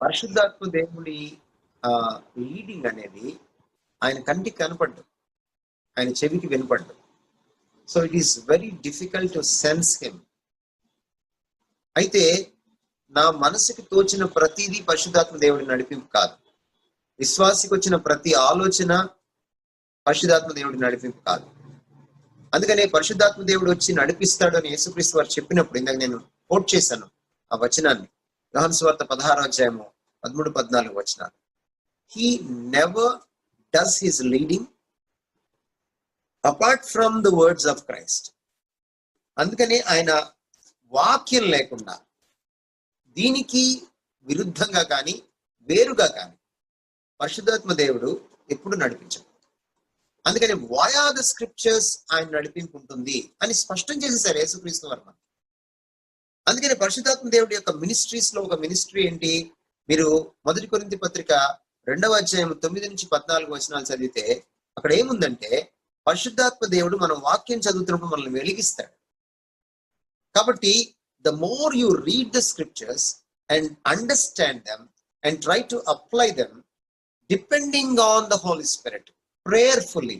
పరిశుద్ధాత్మ దేవుడి లీడింగ్ అనేది ఆయన కంటికి కనపడ్డు ఆయన చెవికి వినపడ్డు so it is very difficult to sense him అయితే నా మనసుకి తోచిన ప్రతిదీ పరిశుద్ధాత్మ దేవుడి నడిపింపు కాదు. విశ్వాసికి వచ్చిన ప్రతి ఆలోచన పరిశుద్ధాత్మ దేవుడి నడిపింపు కాదు. అందుకనే పరిశుద్ధాత్మ దేవుడు వచ్చి నడిపిస్తాడు అని యేసుక్రీస్తు వారు చెప్పినప్పుడు ఇందాక నేను కోట్ చేశాను ఆ వచనాన్ని. యోహాను వార్త పదహారు అధ్యాయము పదమూడు పద్నాలుగు వచ్చినారు he never does his leading apart from the words of Christ అందుకని ఆయన వాక్యం లేకుండా దీనికి విరుద్ధంగా కానీ వేరుగా కానీ పరిశుద్ధాత్మ దేవుడు ఎప్పుడు నడిపించడు. అందుకని వాయా ద స్క్రిప్చర్స్ ఆయన నడిపింపు ఉంటుంది అని స్పష్టం చేసేసారు యేసుక్రీస్తు వర్మ అందుకని పరిశుద్ధాత్మ దేవుడి యొక్క మినిస్ట్రీస్లో ఒక మినిస్ట్రీ ఏంటి? మీరు మొదటి కొరింది పత్రిక రెండవ అధ్యాయం తొమ్మిది నుంచి పద్నాలుగు వచనాలు చదివితే అక్కడ ఏముందంటే పరిశుద్ధాత్మ దేవుడు మనం వాక్యం చదువుతున్నప్పుడు మనల్ని వెలిగిస్తాడు. కాబట్టి the more you read the scriptures and understand them and try to apply them depending on the Holy Spirit prayerfully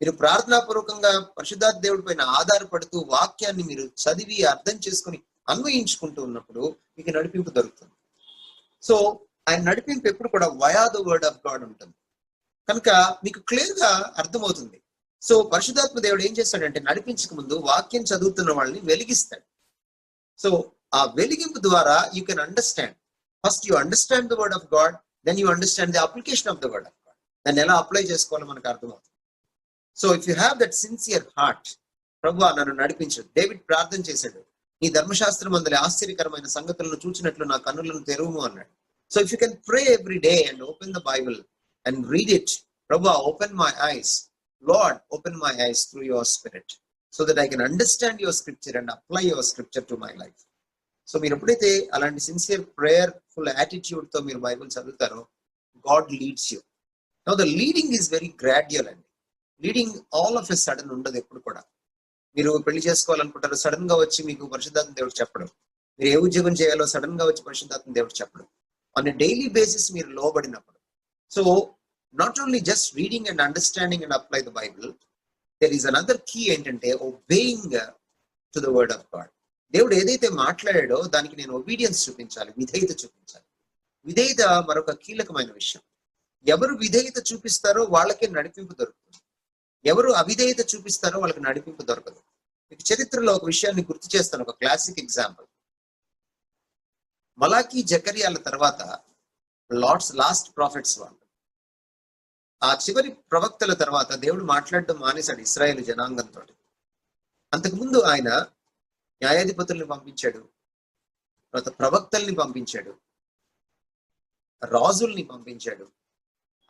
మీరు ప్రార్థనాపూర్వకంగా పరిశుద్ధాత్మ దేవుడి పైన ఆధారపడుతూ వాక్యాన్ని మీరు చదివి అర్థం చేసుకుని అన్వయించుకుంటూ ఉన్నప్పుడు మీకు నడిపింపు దొరుకుతుంది. సో ఆయన నడిపింపు ఎప్పుడు కూడా via the word of God ఉంటుంది. కనుక మీకు క్లియర్గా అర్థమవుతుంది. సో పరిశుధాత్మ దేవుడు ఏం చేస్తాడంటే నడిపించక ముందు వాక్యం చదువుతున్న వాళ్ళని వెలిగిస్తాడు. సో ఆ వెలిగింపు ద్వారా you can understand first you understand the word of God then you understand the application of the word of God దాన్ని ఎలా అప్లై చేసుకోవాలో మనకు అర్థమవుతుంది. So if you have that sincere heart ప్రభు నన్ను నడిపించాడు. డేవిడ్ ప్రార్థన చేశాడు. నీ ధర్మశాస్త్రం అందులో ఆశ్చర్యకరమైన సంగతులను చూచినట్లు నా కన్నులను తెరువు అన్నాడు. So if you can pray every day and open the Bible and read it ప్రభా open my eyes Lord open my eyes through your spirit so that I can understand your scripture and apply your scripture to my life so మీరు ఎప్పుడైతే అలాంటి sincere prayer full యాటిట్యూడ్తో మీరు Bible చదువుతారో God leads you know the leading is very gradual అండి. Leading all of a sudden ఉండదు ఎప్పుడు కూడా. మీరు పెళ్ళి చేసుకోవాలనుకుంటారు సడన్గా వచ్చి మీకు పరిశుద్ధాత్మ దేవుడు చెప్పడం. మీరు ఏ ఉద్యోగం చేయాలో సడన్గా వచ్చి పరిశుద్ధాత్మ దేవుడు చెప్పడం. ఆన్ డైలీ బేసిస్ మీరు లోబడినప్పుడు. So not only just reading and understanding and apply the bible there is another key ఏంటంటే obeying to the word of God దేవుడు ఏదైతే మాట్లాడాడో దానికి నేను ఒబీడియన్స్ చూపించాలి విధేయత చూపించాలి. విధేయత మరొక కీలకమైన విషయం. ఎవరు విధేయత చూపిస్తారో వాళ్ళకే నడిపింపు దొరుకుతుంది. ఎవరు అవిధేయత చూపిస్తారో వాళ్ళకి నడిపింపు దొరకదు. మీకు చరిత్రలో ఒక విషయాన్ని గుర్తు చేస్తాను ఒక క్లాసిక్ ఎగ్జాంపుల్ మలాకి జకరియాల తర్వాత లార్డ్స్ లాస్ట్ ప్రాఫిట్స్ వాళ్ళు. ఆ చివరి ప్రవక్తల తర్వాత దేవుడు మాట్లాడడం మానేశాడు ఇస్రాయేల్ జనాంగంతో అంతకుముందు ఆయన న్యాయాధిపతుల్ని పంపించాడు తర్వాత ప్రవక్తల్ని పంపించాడు రాజుల్ని పంపించాడు.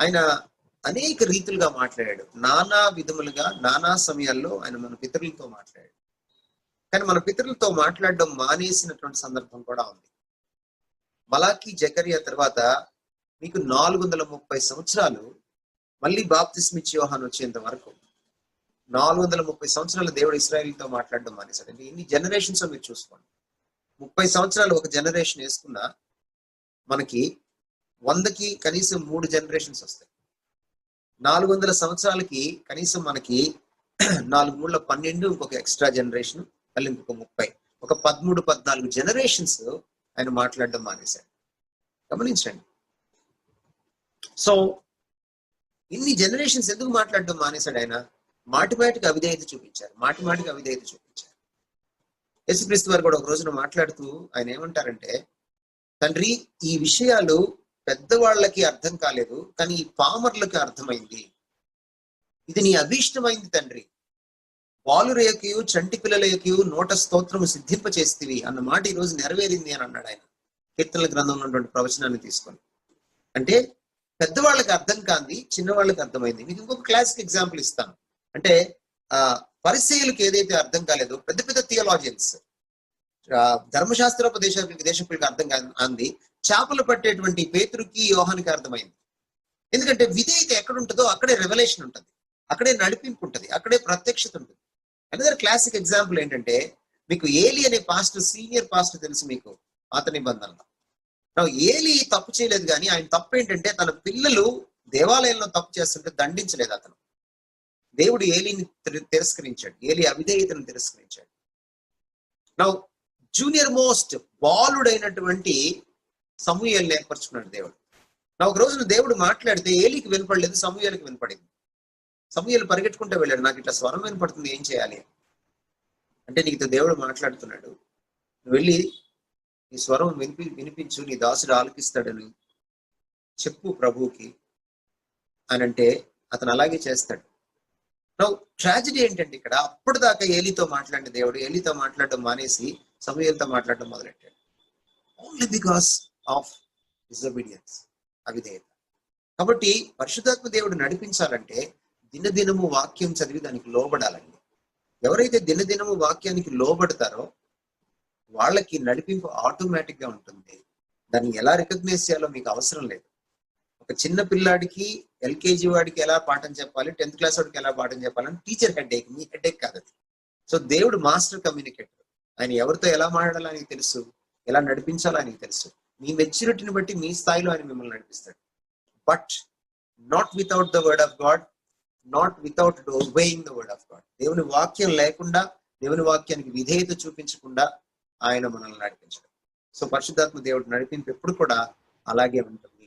ఆయన అనేక రీతులుగా మాట్లాడాడు. నానా విధములుగా నానా సమయాల్లో ఆయన మన పితరులతో మాట్లాడాడు. కానీ మన పితరులతో మాట్లాడడం మానేసినటువంటి సందర్భం కూడా ఉంది. మలాకి జకరియా తర్వాత మీకు నాలుగు వందల ముప్పై సంవత్సరాలు మళ్ళీ బాప్తిస్మిచ్ యోహాన్ వచ్చేంత వరకు నాలుగు వందల ముప్పై సంవత్సరాలు దేవుడు ఇస్రాయల్తో మాట్లాడడం మానేశాడు. అంటే ఇన్ని జనరేషన్స్ మీరు చూసుకోండి. ముప్పై సంవత్సరాలు ఒక జనరేషన్ వేసుకున్నా మనకి వందకి కనీసం మూడు జనరేషన్స్ వస్తాయి. నాలుగు వందల సంవత్సరాలకి కనీసం మనకి నాలుగు మూడుల పన్నెండు ఇంకొక ఎక్స్ట్రా జనరేషన్ మళ్ళీ ఇంకొక ముప్పై. ఒక పదమూడు పద్నాలుగు జనరేషన్స్ ఆయన మాట్లాడడం మానేశాడు. గమనించండి. సో ఇన్ని జనరేషన్స్ ఎందుకు మాట్లాడడం మానేశాడు ఆయన? మాటి మాటికి అవిధేయత చూపించారు. మాటి మాటికి అవిధేయత చూపించారు. యేసుక్రీస్తు వారు కూడా ఒక రోజున మాట్లాడుతూ ఆయన ఏమంటారంటే తండ్రి ఈ విషయాలు పెద్దవాళ్ళకి అర్థం కాలేదు కానీ పామర్లకి అర్థమైంది. ఇది నీ అభీష్టమైంది తండ్రి. పాలు రేయకయు చంటి పిల్లలయకయు నోట స్తోత్రము సిద్ధింప చేస్తేవి అన్న మాట ఈ రోజు నెరవేరింది అని అన్నాడు ఆయన. కీర్తనల గ్రంథంలో ఉన్నటువంటి ప్రవచనాన్ని తీసుకొని. అంటే పెద్దవాళ్ళకి అర్థం కాంది చిన్నవాళ్ళకి అర్థమైంది. మీకు ఇంకొక క్లాసిక్ ఎగ్జాంపుల్ ఇస్తాను. అంటే ఆ పరిశీలకు ఏదైతే అర్థం కాలేదో పెద్ద పెద్ద థియలాజియన్స్ ధర్మశాస్త్రోపదేశ దేశకులకి అర్థం కాంది చేపలు పట్టేటువంటి పేతురుకి యోహానికి అర్థమైంది. ఎందుకంటే విధేయత ఎక్కడ ఉంటుందో అక్కడే రెవల్యూషన్ ఉంటుంది. అక్కడే నడిపింపు ఉంటుంది. అక్కడే ప్రత్యక్షత ఉంటుంది. అనదర్ క్లాసిక్ ఎగ్జాంపుల్ ఏంటంటే మీకు ఏలి అనే పాస్టర్ సీనియర్ పాస్టర్ తెలుసు మీకు పాత నిబంధనలో. ఏలి తప్పు చేయలేదు కానీ ఆయన తప్పు ఏంటంటే తన పిల్లలు దేవాలయంలో తప్పు చేస్తుంటే దండించలేదు అతను. దేవుడు ఏలిని తిరస్కరించాడు. ఏలి అవిధేయతను తిరస్కరించాడు. నా జూనియర్ మోస్ట్ బాలుడైనటువంటి సమూహల్ని ఏర్పరచుకున్నాడు దేవుడు. నా ఒక రోజున దేవుడు మాట్లాడితే ఏలికి వినపడలేదు సమూహాలకు వినపడింది. సమూహాలు పరిగెట్టుకుంటూ వెళ్ళాడు. నాకు ఇట్లా స్వరం వినపడుతుంది ఏం చేయాలి? అంటే నీకు దేవుడు మాట్లాడుతున్నాడు. వెళ్ళి నీ స్వరం వినిపి వినిపించు నీ దాసుడు ఆలకిస్తాడని చెప్పు ప్రభువుకి. అని అంటే అతను అలాగే చేస్తాడు. ట్రాజడీ ఏంటంటే ఇక్కడ అప్పటిదాకా ఏలితో మాట్లాడిన దేవుడు ఏలితో మాట్లాడడం మానేసి సమూహలతో మాట్లాడడం మొదలెట్టాడు. ఓన్లీ బికాస్ ఆఫ్ డిజబీడియన్స్ అవిధేయత. కాబట్టి పరిశుద్ధాత్మ దేవుడు నడిపించాలంటే దినదినము వాక్యం చదివి దానికి లోబడాలండి. ఎవరైతే దినదినము వాక్యానికి లోబడతారో వాళ్ళకి నడిపింపు ఆటోమేటిక్గా ఉంటుంది. దాన్ని ఎలా రికగ్నైజ్ చేయాలో మీకు అవసరం లేదు. ఒక చిన్న పిల్లాడికి ఎల్కేజీ వాడికి ఎలా పాఠం చెప్పాలి టెన్త్ క్లాస్ వాడికి ఎలా పాఠం చెప్పాలని టీచర్ హెడ్ మీ హెడ్ కాదు అది. సో దేవుడు మాస్టర్ కమ్యూనికేటర్. ఆయన ఎవరితో ఎలా మాట్లాడాలో ఆయనకి తెలుసు ఎలా నడిపించాలో ఆయనకి తెలుసు. మీ మెచ్యూరిటీని బట్టి మీ స్థాయిలో ఆయన మిమ్మల్ని నడిపిస్తాడు. But not without the word of God not without obeying the word of God దేవుని వాక్యం లేకుండా దేవుని వాక్యానికి విధేయత చూపించకుండా ఆయన మనల్ని నడిపించడం. సో పరిశుద్ధాత్మ దేవుడు నడిపింపు ఎప్పుడు కూడా అలాగే ఉంటుంది.